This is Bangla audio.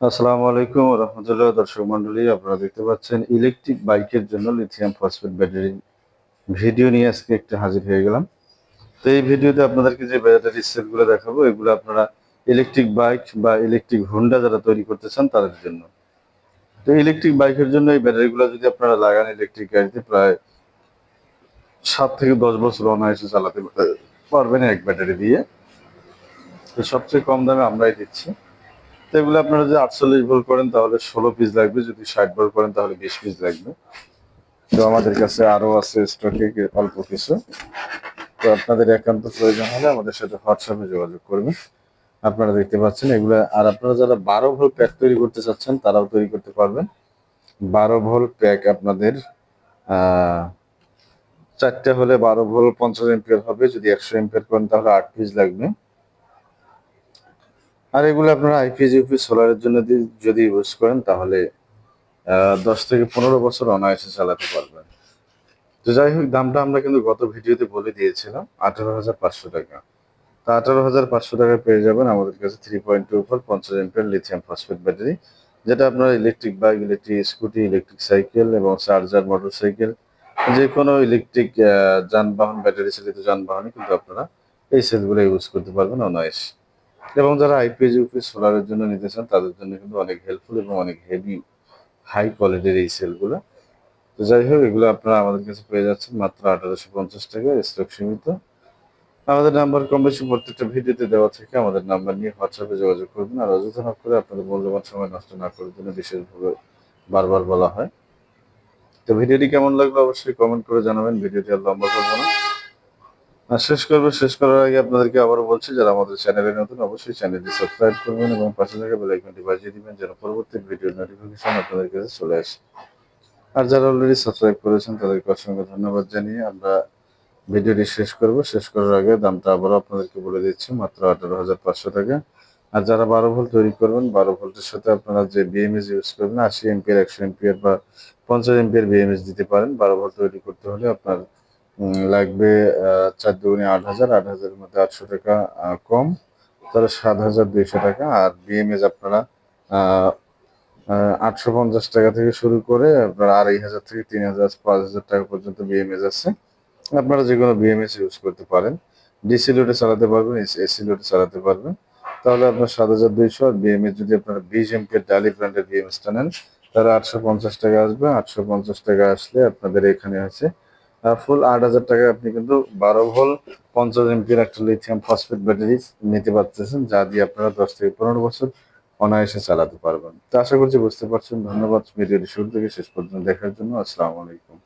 আসসালামু আলাইকুম রহমতুল্লাহ, দর্শক মন্ডলী আপনারা দেখতে পাচ্ছেন ইলেকট্রিক বাইকের জন্য লিথিয়াম ফসফেট ব্যাটারি ভিডিও নিয়ে আজকে একটা হাজির হয়ে গেলাম। তো এই ভিডিওতে আপনাদেরকে যে ব্যাটারি সেটগুলো দেখাবো, এগুলো আপনারা ইলেকট্রিক বাইক বা ইলেকট্রিক হুন্ডা যারা তৈরি করতে চান তাদের জন্য। তো ইলেকট্রিক বাইকের জন্য এই ব্যাটারিগুলো যদি আপনারা লাগান ইলেকট্রিক গাড়িতে প্রায় সাত থেকে দশ বছর অনায়াসে চালাতে পারবেন এক ব্যাটারি দিয়ে। তো সবচেয়ে কম দামে আমরাই দিচ্ছি। এগুলো আপনারা যদি আটচল্লিশ ভোল্ট করেন তাহলে ষোলো পিস লাগবে, যদি ষাট ভোল্ট করেন তাহলে বিশ পিস লাগবে। তো আমাদের কাছে আরও আছে স্টকে অল্প কিছু। তো আপনাদের একান্ত প্রয়োজন হলে আমাদের সাথে হোয়াটসঅ্যাপে যোগাযোগ করবেন। আপনারা দেখতে পাচ্ছেন এগুলো, আর আপনারা যারা বারো ভোল প্যাক তৈরি করতে চাচ্ছেন, তারাও তৈরি করতে পারবেন। বারো ভোল প্যাক আপনাদের চারটে হলে বারো ভোল পঞ্চাশ এম্পিয়ার হবে। যদি একশো এম্পিয়ার করেন তাহলে আট পিস লাগবে। আর এগুলো আপনারা আইপিএস ইউপিএস সোলারের জন্য যদি ইউজ করেন, তাহলে দশ থেকে পনেরো বছর অনায়াসে চালাতে পারবেন। তো যাই হোক, দামটা আমরা কিন্তু গত ভিডিওতে বলে দিয়েছিলাম, আঠারো হাজার পাঁচশো টাকা। তা আঠারো হাজার পাঁচশো টাকা পেয়ে যাবেন আমাদের কাছে থ্রি পয়েন্ট টু ফোর পঞ্চাশ এমপিয়ার লিথিয়াম ফসফেট ব্যাটারি যেটা আপনার electric bike electric scooty electric cycle এবং চার্জার মোটর সাইকেল যে কোনো ইলেকট্রিক যানবাহন ব্যাটারি চালিত যানবাহনে কিন্তু আপনারা এই সেলগুলো ইউজ করতে পারবেন অনায়াসে। এবং যারা আইপিএস ইউপিএস সোলারের জন্য নিতে চান, তাদের জন্য কিন্তু অনেক হেল্পফুল এবং অনেক হেভি হাই কোয়ালিটির এই সেলগুলো তো যাই হোক, এগুলো আপনারা আমাদের কাছে পেয়ে যাচ্ছেন মাত্র আঠারোশো পঞ্চাশ টাকা স্টক সীমিত। আমাদের নাম্বার কম বেশি প্রত্যেকটা ভিডিওতে দেওয়া থেকে, আমাদের নাম্বার নিয়ে হোয়াটসঅ্যাপে যোগাযোগ করবেন। আর অযথা না করে আপনাদের মূল্যবান সময় নষ্ট না করার জন্য বিশেষভাবে বারবার বলা হয়। তো ভিডিওটি কেমন লাগল অবশ্যই কমেন্ট করে জানাবেন। ভিডিওটি আর লম্বা করব না। শেষ করব, শেষ করার আগে আপনাদেরকে আবারও বলছি, যারা আমাদের চ্যানেলে নতুন, অবশ্যই চ্যানেলটি সাবস্ক্রাইব করবেন এবং পাশে থাকা বেল আইকনটি বাজিয়ে দিবেন যেন পরবর্তী ভিডিওর নোটিফিকেশন আপনাদের কাছে চলে আসে। আর যারা অলরেডি সাবস্ক্রাইব করেছেন, তাদেরকে অসংখ্য ধন্যবাদ জানিয়ে আমরা ভিডিওটি শেষ করব। শেষ করার আগে দামটা আবারও আপনাদেরকে বলে দিচ্ছি, মাত্র আঠারো হাজার পাঁচশো টাকা। আর যারা বারো ভোল্ট তৈরি করবেন, বারো ভোল্টের সাথে আপনারা যে বিএমএস ইউজ করবেন, আশি এমপিয়ার একশো এমপিয়ার বা পঞ্চাশ এমপিয়ার বিএমএস দিতে পারেন। বারো ভোল্ট তৈরি করতে হলে আপনার লাগবে চার দুগুণে আট হাজার, আট হাজারের মধ্যে আটশো টাকা কম। তাহলে সাত হাজার দুইশো টাকা। আর বিএমএস আপনারা আটশো পঞ্চাশ টাকা থেকে শুরু করে আপনার আড়াই হাজার থেকে তিন হাজার, পাঁচ হাজার টাকা পর্যন্ত বিএমএস আছে। আপনারা যে কোনো বিএমএস ইউজ করতে পারেন। ডিসি লোডে চালাতে পারবেন এসি লোডে চালাতে পারবেন। তাহলে আপনার সাত হাজার দুইশো আর বিএমএস যদি আপনারা বিশ এমপির ডালি ব্র্যান্ডের বিএমএসটা নেন, তাহলে আটশো পঞ্চাশ টাকা আসবে। আটশো পঞ্চাশ টাকা আসলে আপনাদের এখানে আছে ফুল আট হাজার টাকায় আপনি কিন্তু বারো ভোল পঞ্চাশ এমপির একটা লিথিয়াম ফসফেট ব্যাটারি নিতে পারতেছেন, যা দিয়ে আপনারা দশ থেকে পনেরো বছর অনায়াসে চালাতে পারবেন। তো আশা করছি বুঝতে পারছেন। ধন্যবাদ ভিডিওটি শুরু থেকে শেষ পর্যন্ত দেখার জন্য। আসসালামু আলাইকুম।